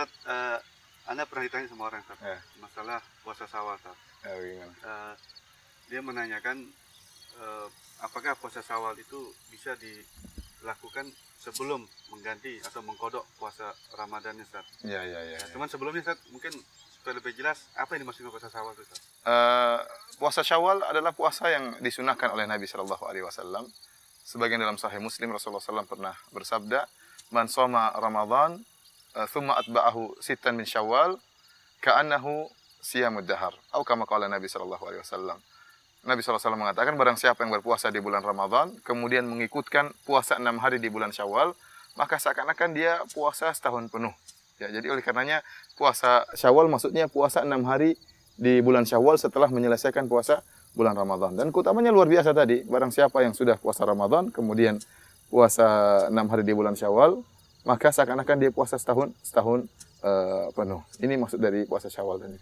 Ustaz, eh, Anda pernah ditanya sama orang, Ustaz, Ya. masalah puasa sawal, Ustaz. Gimana? Eh, dia menanyakan eh, apakah puasa sawal itu bisa dilakukan sebelum mengganti atau mengkodok puasa Ramadannya, Ustaz. Ya, ya, ya. Nah, ya. cuman sebelumnya, Ustaz, mungkin supaya lebih jelas, apa yang dimaksud dengan puasa sawal itu, Ustaz? Eh, puasa Syawal adalah puasa yang disunahkan oleh Nabi Shallallahu Alaihi Wasallam. Sebagian dalam Sahih Muslim Rasulullah SAW pernah bersabda, "Man soma Ramadan, thumma atba'ahu sitan min Syawal, ka'annahu siyamud dahar." Atau kama qala Nabi Shallallahu Alaihi Wasallam. Nabi SAW mengatakan barang siapa yang berpuasa di bulan Ramadan, kemudian mengikutkan puasa enam hari di bulan Syawal, maka seakan-akan dia puasa setahun penuh. Ya, jadi oleh karenanya puasa Syawal maksudnya puasa enam hari di bulan Syawal setelah menyelesaikan puasa bulan Ramadan. Dan keutamanya luar biasa tadi, barang siapa yang sudah puasa Ramadan, kemudian puasa enam hari di bulan Syawal, maka seakan-akan dia puasa setahun setahun eh, penuh. Ini maksud dari puasa Syawal tadi.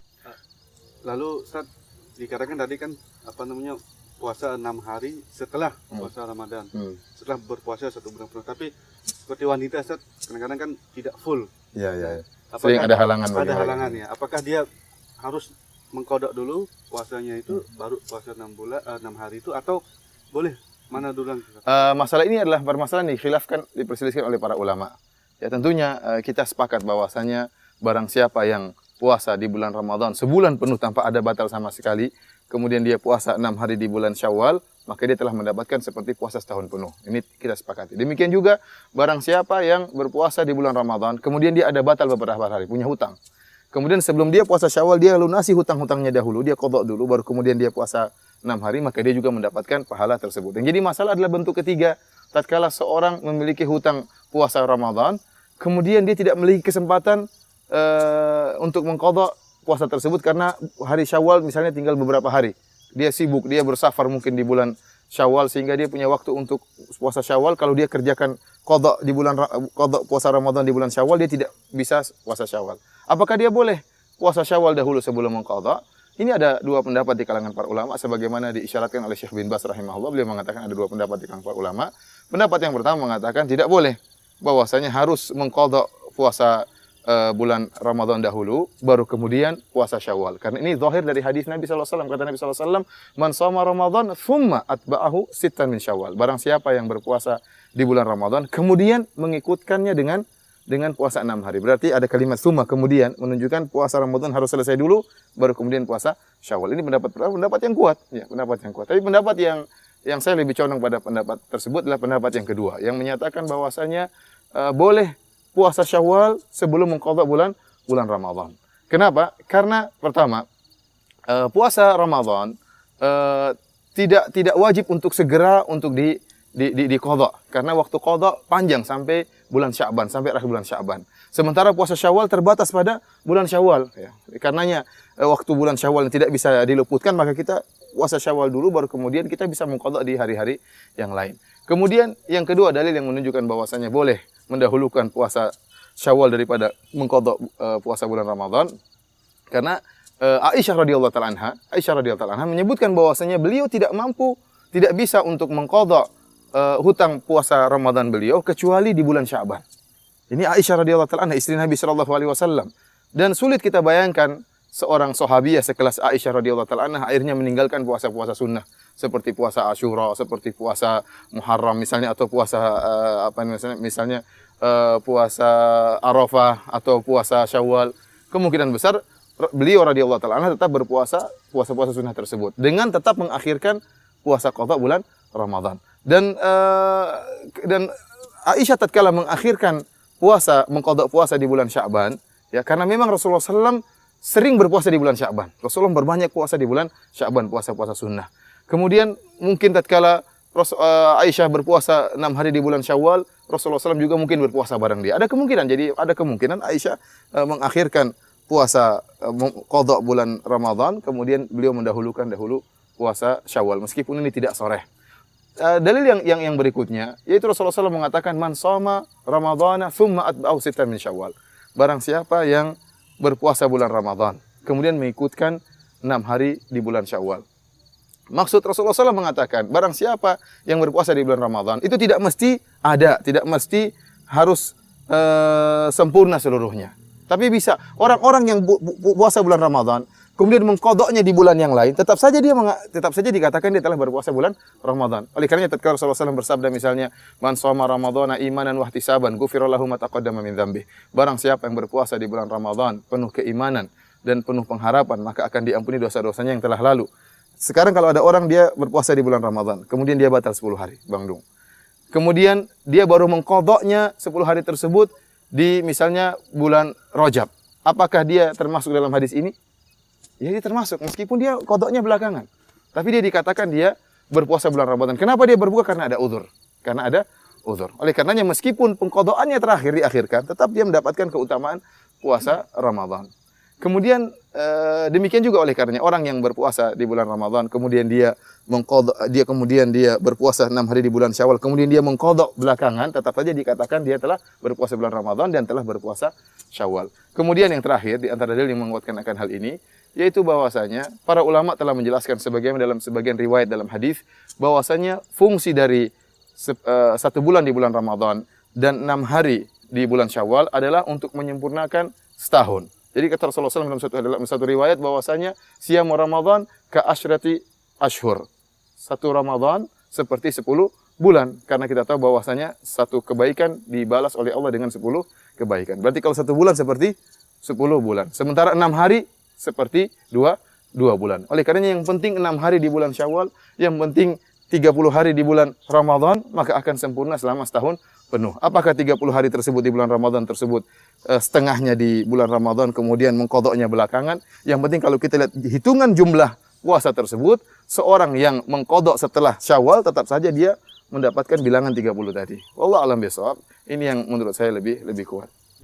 Lalu, Ustaz, dikatakan tadi kan, apa namanya, puasa enam hari setelah Hmm. puasa Ramadan. Hmm. Setelah berpuasa satu bulan penuh. Tapi, seperti wanita, Ustaz, kadang-kadang kan tidak full. Ya, ya. Apakah Sering ada halangan ada mereka. halangannya. Apakah dia harus mengkodok dulu puasanya itu baru puasa enam bulan eh, enam hari itu atau boleh mana duluan? Eh, masalah ini adalah permasalahan yang dikhilafkan diperselisihkan oleh para ulama. Ya tentunya eh, kita sepakat bahwasanya barang siapa yang puasa di bulan Ramadan sebulan penuh tanpa ada batal sama sekali, kemudian dia puasa enam hari di bulan Syawal, maka dia telah mendapatkan seperti puasa setahun penuh. Ini kita sepakati. Demikian juga barang siapa yang berpuasa di bulan Ramadan, kemudian dia ada batal beberapa hari, punya hutang. Kemudian sebelum dia puasa Syawal dia lunasi hutang-hutangnya dahulu, dia kodok dulu, baru kemudian dia puasa enam hari, maka dia juga mendapatkan pahala tersebut. Dan jadi masalah adalah bentuk ketiga, tatkala seorang memiliki hutang puasa Ramadan, kemudian dia tidak memiliki kesempatan eh, untuk mengkodok puasa tersebut karena hari Syawal misalnya tinggal beberapa hari. Dia sibuk, dia bersafar mungkin di bulan Syawal sehingga dia punya waktu untuk puasa Syawal. Kalau dia kerjakan kodok di bulan kodok puasa Ramadan di bulan Syawal, dia tidak bisa puasa Syawal. Apakah dia boleh puasa Syawal dahulu sebelum mengkodok? Ini ada dua pendapat di kalangan para ulama sebagaimana diisyaratkan oleh Syekh bin Bas rahimahullah. Beliau mengatakan ada dua pendapat di kalangan para ulama. Pendapat yang pertama mengatakan tidak boleh bahwasanya harus mengkodok puasa eh, bulan Ramadan dahulu baru kemudian puasa Syawal. Karena ini zahir dari hadis Nabi sallallahu alaihi kata Nabi wasallam, "Man shoma Ramadan tsumma atba'ahu sittan min Syawal." Barang siapa yang berpuasa di bulan Ramadan kemudian mengikutkannya dengan dengan puasa enam hari. Berarti ada kalimat summa kemudian menunjukkan puasa Ramadan harus selesai dulu baru kemudian puasa Syawal. Ini pendapat pendapat yang kuat, ya, pendapat yang kuat. Tapi pendapat yang yang saya lebih condong pada pendapat tersebut adalah pendapat yang kedua yang menyatakan bahwasanya eh, boleh puasa Syawal sebelum mengqadha bulan bulan Ramadan. Kenapa? Karena pertama eh, puasa Ramadan eh, tidak tidak wajib untuk segera untuk di di di, di qadha. karena waktu qadha panjang sampai bulan Sya'ban sampai akhir bulan Sya'ban. Sementara puasa Syawal terbatas pada bulan Syawal ya. Karenanya eh, waktu bulan Syawal tidak bisa diluputkan maka kita puasa Syawal dulu baru kemudian kita bisa mengqadha di hari-hari yang lain. Kemudian yang kedua dalil yang menunjukkan bahwasanya boleh mendahulukan puasa Syawal daripada mengqadha eh, puasa bulan Ramadan karena eh, Aisyah radhiyallahu taala anha, Aisyah radhiyallahu taala anha menyebutkan bahwasanya beliau tidak mampu, tidak bisa untuk mengqadha eh, hutang puasa Ramadan beliau kecuali di bulan Sya'ban. Ini Aisyah radhiyallahu taala istri Nabi sallallahu alaihi wasallam. Dan sulit kita bayangkan seorang sahabiah sekelas Aisyah radhiyallahu taala akhirnya meninggalkan puasa-puasa sunnah seperti puasa Asyura, seperti puasa Muharram misalnya atau puasa eh, apa misalnya misalnya eh, puasa Arafah atau puasa Syawal. Kemungkinan besar beliau radhiyallahu taala tetap berpuasa puasa-puasa sunnah tersebut dengan tetap mengakhirkan puasa qada bulan Ramadan. Dan eh, dan Aisyah tatkala mengakhirkan puasa mengqadha puasa di bulan Sya'ban ya karena memang Rasulullah SAW sering berpuasa di bulan Sya'ban. Rasulullah berbanyak puasa di bulan Sya'ban, puasa-puasa sunnah. Kemudian mungkin tatkala eh, Aisyah berpuasa enam hari di bulan Syawal, Rasulullah SAW juga mungkin berpuasa bareng dia. Ada kemungkinan, jadi ada kemungkinan Aisyah eh, mengakhirkan puasa qadha bulan Ramadan, kemudian beliau mendahulukan dahulu puasa Syawal, meskipun ini tidak soreh. Eh, dalil yang yang yang berikutnya yaitu Rasulullah SAW mengatakan man shoma Ramadhana thumma atba'ahu sittan min Syawal. Barang siapa yang berpuasa bulan Ramadan kemudian mengikutkan enam hari di bulan Syawal. Maksud Rasulullah SAW mengatakan barang siapa yang berpuasa di bulan Ramadan itu tidak mesti ada, tidak mesti harus eh, sempurna seluruhnya. Tapi bisa orang-orang yang puasa bulan Ramadan kemudian mengkodoknya di bulan yang lain, tetap saja dia tetap saja dikatakan dia telah berpuasa bulan Ramadan. Oleh karenanya tatkala Rasulullah SAW bersabda misalnya, "Man shoma Ramadhana imanan wa ihtisaban, ghufira lahu ma taqaddama min dzambih." Barang siapa yang berpuasa di bulan Ramadan penuh keimanan dan penuh pengharapan, maka akan diampuni dosa-dosanya yang telah lalu. Sekarang kalau ada orang dia berpuasa di bulan Ramadan, kemudian dia batal 10 hari, Bang Dung. Kemudian dia baru mengkodoknya 10 hari tersebut di misalnya bulan Rojab. Apakah dia termasuk dalam hadis ini? Ya dia termasuk, meskipun dia kodoknya belakangan. Tapi dia dikatakan dia berpuasa bulan Ramadan. Kenapa dia berbuka? Karena ada uzur. Karena ada uzur. Oleh karenanya meskipun pengkodokannya terakhir diakhirkan, tetap dia mendapatkan keutamaan puasa Ramadan. Kemudian eh, demikian juga oleh karenanya orang yang berpuasa di bulan Ramadan, kemudian dia mengkodok, dia kemudian dia berpuasa enam hari di bulan Syawal, kemudian dia mengkodok belakangan, tetap saja dikatakan dia telah berpuasa bulan Ramadan dan telah berpuasa Syawal. Kemudian yang terakhir di antara dalil yang menguatkan akan hal ini, yaitu bahwasanya para ulama telah menjelaskan sebagaimana dalam sebagian riwayat dalam hadis bahwasanya fungsi dari se- eh, satu bulan di bulan Ramadan dan enam hari di bulan Syawal adalah untuk menyempurnakan setahun. Jadi kata Rasulullah SAW dalam satu, dalam satu riwayat bahwasanya siam Ramadan ka asyrati ashur. Satu Ramadan seperti sepuluh bulan. Karena kita tahu bahwasanya satu kebaikan dibalas oleh Allah dengan sepuluh kebaikan. Berarti kalau satu bulan seperti sepuluh bulan. Sementara enam hari seperti dua, dua bulan. Oleh karenanya yang penting enam hari di bulan Syawal, yang penting 30 hari di bulan Ramadan, maka akan sempurna selama setahun penuh. Apakah 30 hari tersebut di bulan Ramadan tersebut eh, setengahnya di bulan Ramadan kemudian mengkodoknya belakangan? Yang penting kalau kita lihat hitungan jumlah puasa tersebut, seorang yang mengkodok setelah Syawal tetap saja dia mendapatkan bilangan 30 tadi. Wallah alam besok. Ini yang menurut saya lebih lebih kuat.